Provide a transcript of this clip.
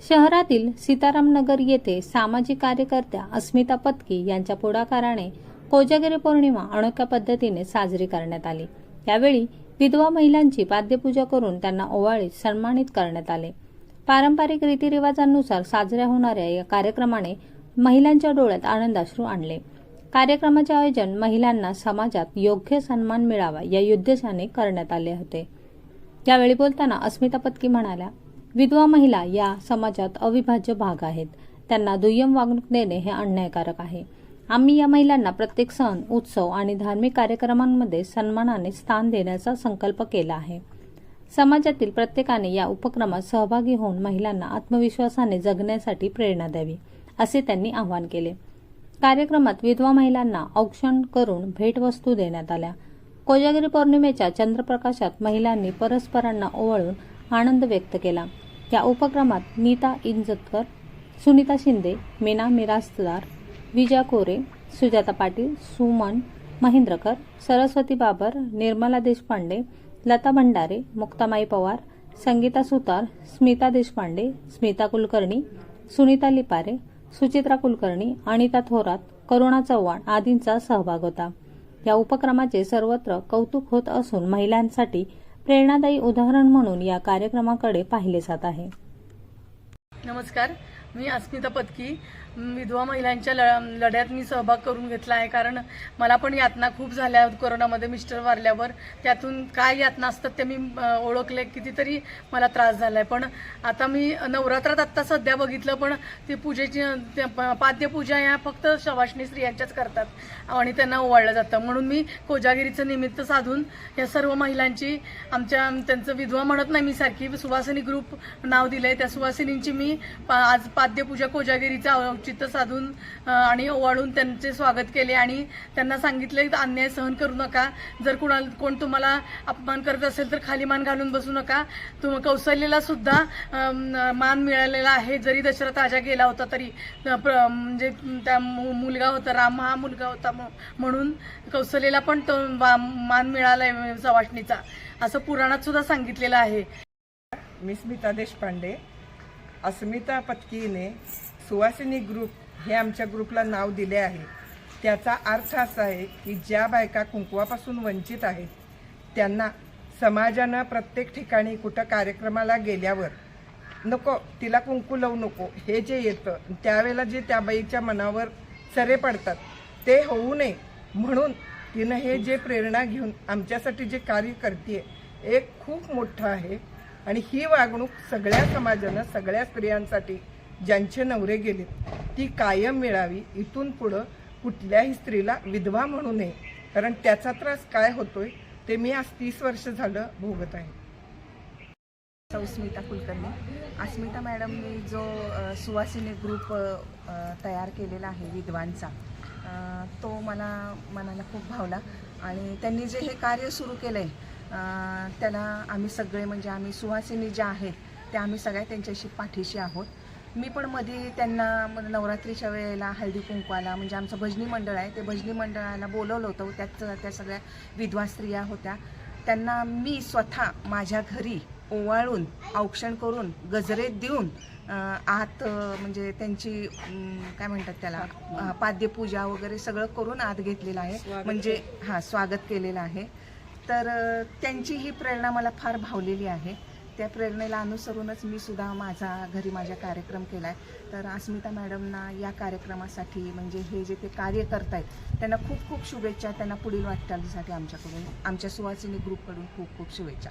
शहरातील सीतारामनगर येथे सामाजिक कार्यकर्त्या अस्मिता पत्की यांच्या पुढाकाराने कोजागिरी पौर्णिमा अनोख्या पद्धतीने साजरी करण्यात आली. यावेळी विधवा महिलांची पाद्यपूजा करून त्यांना ओवाळीत सन्मानित करण्यात आले. पारंपरिक रीतिरिवाजांनुसार साजऱ्या होणाऱ्या या कार्यक्रमाने महिलांच्या डोळ्यात आनंदाश्रू आणले. कार्यक्रमाचे आयोजन महिलांना समाजात योग्य सन्मान मिळावा या उद्देशाने करण्यात आले होते. यावेळी बोलताना अस्मिता पत्की म्हणाल्या विधवा महिला या समाजात अविभाज्य भाग आहेत. त्यांना दुय्यम वागणूक देणे हे अन्यायकारक आहे. आम्ही या महिलांना प्रत्येक सण उत्सव आणि धार्मिक कार्यक्रमांमध्ये सन्मानाने स्थान देण्याचा संकल्प केला आहे. समाजातील प्रत्येकाने या उपक्रमात सहभागी होऊन महिलांना आत्मविश्वासाने जगण्यासाठी प्रेरणा द्यावी असे त्यांनी आवाहन केले. कार्यक्रमात विधवा महिलांना औक्षण करून भेटवस्तू देण्यात आल्या. कोजागिरी पौर्णिमेच्या चंद्रप्रकाशात महिलांनी परस्परांना ओवाळून आनंद व्यक्त केला. या उपक्रमात नीता इंजतकर सुनीता शिंदे मीना मिरासदार विजया कोरे सुजाता पाटील सुमन महेंद्रकर सरस्वती बाबर निर्मला देशपांडे लता भंडारे मुक्तामाई पवार संगीता सुतार स्मिता देशपांडे स्मिता कुलकर्णी सुनीता लिपारे सुचित्रा कुलकर्णी अनिता थोरात करुणा चव्हाण आदींचा सहभाग होता. या उपक्रमाचे सर्वत्र कौतुक होत असून महिलांसाठी प्रेरणादायी उदाहरण म्हणून या कार्यक्रमाकडे पाहिले जात आहे. नमस्कार. मी अस्मिता पत्की. विधवा महिलांच्या ल लढ्यात मी सहभाग करून घेतला आहे. कारण मला पण यातना खूप झाल्या कोरोनामध्ये मिस्टर वारल्यावर. त्यातून काय यातना असतात ते मी ओळखले. कितीतरी मला त्रास झाला आहे पण आता मी नवरात्रात आत्ता सध्या बघितलं पण ती पूजेची त्या प- पाद्यपूजा या फक्त शवाशनी स्त्रियांच्याच करतात. आणि त्यांना ओवाळलं जातं. म्हणून मी कोजागिरीचं निमित्त साधून या सर्व महिलांची आमच्या त्यांचं विधवा म्हणत नाही मी सारखी सुवासिनी ग्रुप नाव दिलं आहे त्या सुवासिनींची मी पा- आज पाद्यपूजा कोजागिरीचं औचित्य साधून आणि ओवाळून त्यांचे स्वागत केले आणि त्यांना सांगितले अन्याय सहन करू नका. जर कुणाला कोण तुम्हाला अपमान करत असेल तर खाली मान घालून बसू नका. तुम कौशल्यला सुद्धा मान मिळालेला आहे. जरी दशरथ राजा गेला होता तरी प्र- म्हणजे त्या मु- मुलगा होता राम हा मुलगा होता म- म्हणून कौशल्यला पण तो मान मिळालाय सवाष्णीचा. असं पुराणात सुद्धा सांगितलेलं आहे. मी स्मिता देशपांडे. अस्मिता पत्कीने सुवासिनी ग्रुप हे आमच्या ग्रुपला नाव दिले आहे. त्याचा अर्थ असा आहे की ज्या बायका कुंकवापासून वंचित आहेत त्यांना समाजानं प्रत्येक ठिकाणी कुठं कार्यक्रमाला गेल्यावर नको तिला कुंकू लावू नको हे जे येतं त्यावेळेला जे त्या बाईच्या मनावर सरे पडतात ते होऊ नये. म्हणून तिनं हे जे प्रेरणा घेऊन आमच्यासाठी जे कार्य करते एक खूप मोठं आहे. आणि ही वागणूक सगळ्या समाजानं सगळ्या स्त्रियांसाठी ज्यांचे नवरे गेलेत ती कायम मिळावी इथून पुढं कुठल्याही स्त्रीला विधवा म्हणू नये. कारण त्याचा त्रास काय होतोय ते मी आज तीस वर्ष झालं भोगत आहे. सौस्मिता कुलकर्णी. अस्मिता मॅडमनी जो सुवासिनी ग्रुप तयार केलेला आहे विद्वांचा तो मला मनाला खूप भावला. आणि त्यांनी जे हे कार्य सुरू केलं आहे त्याला आम्ही सगळे म्हणजे आम्ही सुवासिनी ज्या आहेत त्या आम्ही सगळ्या त्यांच्याशी पाठीशी आहोत. मी पण मध्ये त्यांना नवरात्रीच्या वेळेला हळदी कुंकवाला म्हणजे आमचं भजनी मंडळ आहे ते भजनी मंडळाला बोलवलं होतं. त्यात त्या सगळ्या विधवा स्त्रिया होत्या. त्यांना मी स्वतः माझ्या घरी ओवाळून औक्षण करून गजरे देऊन आत म्हणजे त्यांची काय म्हणतात त्याला पाद्यपूजा वगैरे सगळं करून आत घेतलेलं आहे. म्हणजे हां स्वागत केलेलं आहे. तर त्यांची ही प्रेरणा मला फार भावलेली आहे. त्या प्रेरणेला अनुसरूनच मी सुद्धा माझा घरी माझा कार्यक्रम केला आहे तर अस्मिता मॅडमना या कार्यक्रमासाठी म्हणजे हे जे ते कार्य करतायत त्यांना खूप खूप शुभेच्छा. त्यांना पुढील वाटचालीसाठी आमच्याकडून आमच्या सुवासिनी ग्रुपकडून खूप खूप शुभेच्छा.